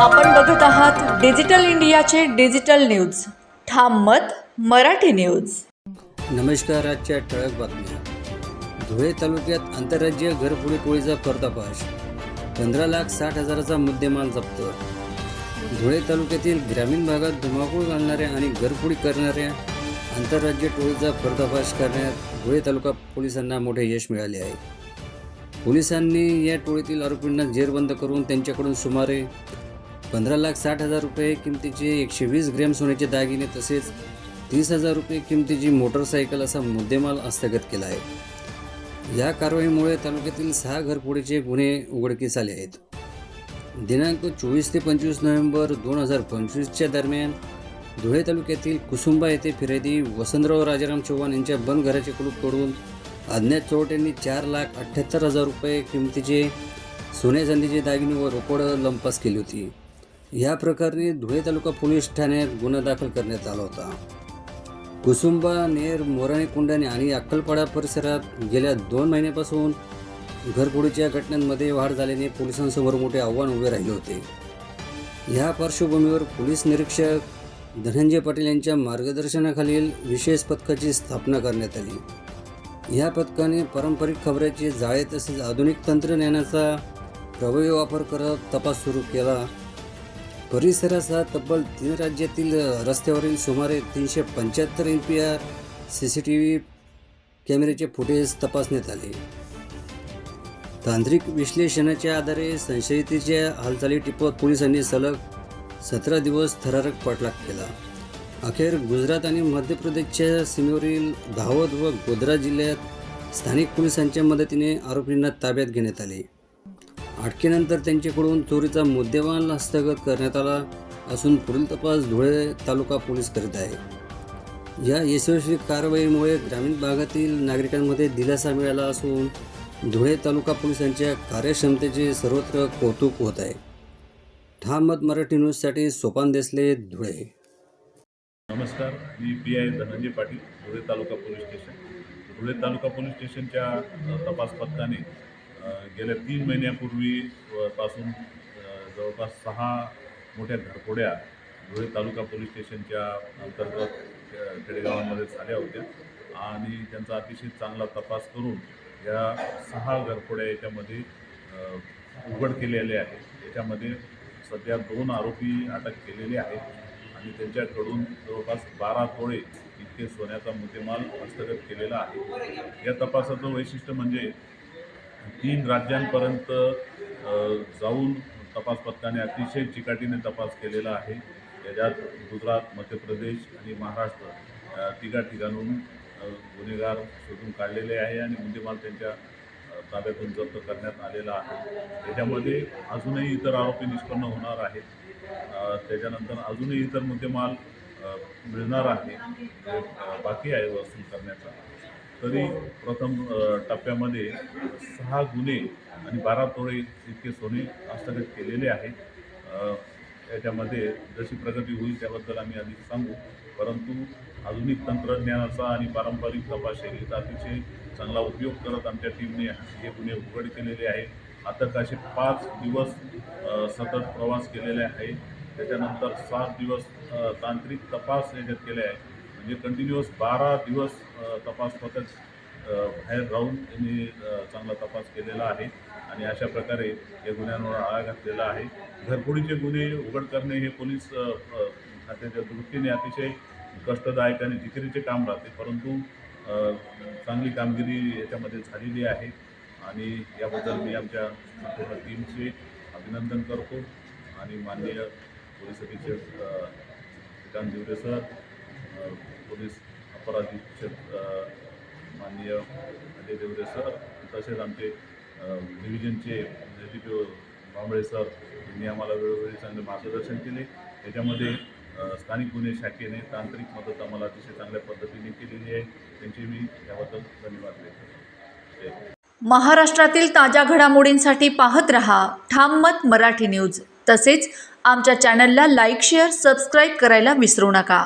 आपण बघत आहात डिजिटल इंडियाचे डिजिटल न्यूज. ठाम मत मराठी न्यूज. नमस्कार आजच्या ठळक बातम्या. धुळे तालुक्यात आंतरराज्य घरफोडी टोळीचा पर्दाफाश. पंधरा लाख साठ हजाराचा मुद्देमाल जप्त. धुळे तालुक्यातील ग्रामीण भागात धुमाकूळ घालणाऱ्या आणि घरफोडी करणाऱ्या आंतरराज्य टोळीचा पर्दाफाश करण्यात धुळे तालुका पोलिसांना मोठे यश मिळाले आहे. पोलिसांनी या टोळीतील आरोपींना जेरबंद करून त्यांच्याकडून सुमारे पंधरा लाख साठ हजार रुपये किमतीचे एकशे वीस ग्रॅम सोन्याचे दागिने तसेच तीस हजार रुपये किमतीची मोटरसायकल असा मुद्देमाल हस्तगत केला आहे. या कारवाईमुळे तालुक्यातील सहा घरफोडीचे गुन्हे उघडकीस आले आहेत. दिनांक चोवीस ते पंचवीस नोव्हेंबर दोन हजार पंचवीसच्या दरम्यान धुळे तालुक्यातील कुसुंबा येथे फिर्यादी वसंतराव राजाराम चव्हाण यांच्या बंद घराचे कुलूप तोडून अज्ञात चोरट्यांनी चार लाख अठ्ठ्याहत्तर हजार रुपये किमतीचे सोन्या चांदीचे दागिने व रोकड लंपास केली होती. या प्रकरणी धुळे तालुका पोलीस ठाण्यात गुन्हा दाखल करण्यात आला होता. कुसुंबा नेर मोराणे कुंडाणे आणि अक्कलपाडा परिसरात गेल्या दोन महिन्यापासून घरफोडीच्या घटनांमध्ये वाढ झाल्याने पोलिसांसमोर मोठे आव्हान उभे राहिले होते. ह्या पार्श्वभूमीवर पोलीस निरीक्षक धनंजय पाटील यांच्या मार्गदर्शनाखालील विशेष पथकाची स्थापना करण्यात आली. या पथकाने पारंपरिक खबऱ्याचे जाळे तसेच आधुनिक तंत्रज्ञानाचा प्रभावी वापर करत तपास सुरू केला. परिसरासह तब्बल तीन राज्यातील रस्त्यावरील सुमारे तीनशे पंच्याहत्तर M P R C C T V कॅमेऱ्याचे footage तपासण्यात आले. तांत्रिक विश्लेषणाच्या आधारे संशयितेच्या हालचाली टिपवत पोलिसांनी सलग सतरा दिवस थरारक पाठलाग केला. अखेर गुजरात आणि मध्य प्रदेशच्या सीमेवरील दाहोद व गोध्रा जिल्ह्यात स्थानिक पोलिसांच्या मदतीने आरोपींना ताब्यात घेण्यात आले. अटकेनंतर त्यांच्याकडून चोरीचा मुद्देमाल हस्तगत करण्यात आला असून पुढील तपास धुळे तालुका पोलीस करीत आहे. या यशस्वी कारवाईमुळे ग्रामीण भागातील नागरिकांमध्ये दिलासा मिळाला असून धुळे तालुका पोलिसांच्या कार्यक्षमतेचे सर्वत्र कौतुक होत आहे. ठामत मत मराठी न्यूजसाठी सोपान देसले धुळे. नमस्कार मी P I Dhananjay Patil Dhule taluka police station. Dhule taluka police स्टेशनच्या तपास पथकाने गेल्या तीन महिन्यापूर्वी पासून जवळपास सहा मोठ्या घरफोड्या धुळे तालुका पोलीस स्टेशनच्या अंतर्गत खेडेगावांमध्ये झाल्या होत्या. आणि त्यांचा अतिशय चांगला तपास करून या सहा घरफोड्या याच्यामध्ये उघड केलेले आहे याच्यामध्ये सध्या दोन आरोपी अटक केलेले आहेत आणि त्यांच्याकडून जवळपास बारा तोळे इतके सोन्याचा मुद्देमाल हस्तगत केलेला आहे. या तपासाचं वैशिष्ट्य म्हणजे तीन राज्यांपर्यंत जाऊन तपास पथकाने अतिशय चिकाटीने तपास केलेला आहे. त्याच्यात गुजरात मध्य प्रदेश आणि महाराष्ट्र तिघा ठिकाणून गुन्हेगार शोधून काढलेले आहे आणि मुद्देमाल त्यांच्या ताब्यातून जप्त करण्यात आलेला आहे. त्याच्यामध्ये अजूनही इतर आरोपी निष्पन्न होणार आहेत. त्याच्यानंतर अजूनही इतर मुद्देमाल मिळणार आहे. जे, बाकी आहे वसूल करण्याचा. तरी प्रथम टप्प्यामध्ये सहा गुन्हे आणि बारा तोळे इतके सोने हस्तगत केलेले आहे याच्यामध्ये जशी प्रगती होईल त्याबद्दल आम्ही अधिक सांगू. परंतु आधुनिक तंत्रज्ञानाचा आणि पारंपरिक तपासशैलीचा अतिशय चांगला उपयोग करत आमच्या टीमने हे गुन्हे उघड केलेले आहे आता असे पाच दिवस सतत प्रवास केलेले आहे त्याच्यानंतर सात दिवस तांत्रिक तपास याच्यात केले आहे म्हणजे कंटिन्युअस बारा दिवस तपास पथक बाहेर राहून त्यांनी चांगला तपास केलेला आहे. आणि अशा प्रकारे या गुन्ह्यांवर आळा घातलेला आहे. घरफोडीचे गुन्हे उघड करणे हे पोलीस खात्याच्या दृष्टीने अतिशय कष्टदायक आणि जिकिरीचे काम राहते. परंतु चांगली कामगिरी याच्यामध्ये झालेली आहे. आणि याबद्दल मी आमच्या संपूर्ण टीमचे अभिनंदन करतो. आणि माननीय पोलीस अधीक्षक श्रीकांत दिवरे सर पोलीस अपराध अधीक्षक माननीय अजय देवरे सर तसेच आमचे डिव्हिजनचे डी पी भांबळे सर यांनी आम्हाला वेळोवेळी चांगले मार्गदर्शन केले. त्याच्यामध्ये स्थानिक गुन्हे शाखेने तांत्रिक मदत आम्हाला अतिशय चांगल्या पद्धतीने केलेली आहे. त्यांचे मी याबद्दल धन्यवाद देतो महाराष्ट्रातील ताज्या घडामोडींसाठी पाहत रहा ठाम मत मराठी न्यूज. तसेच आमच्या चॅनलला लाईक शेअर सबस्क्राईब करायला विसरू नका.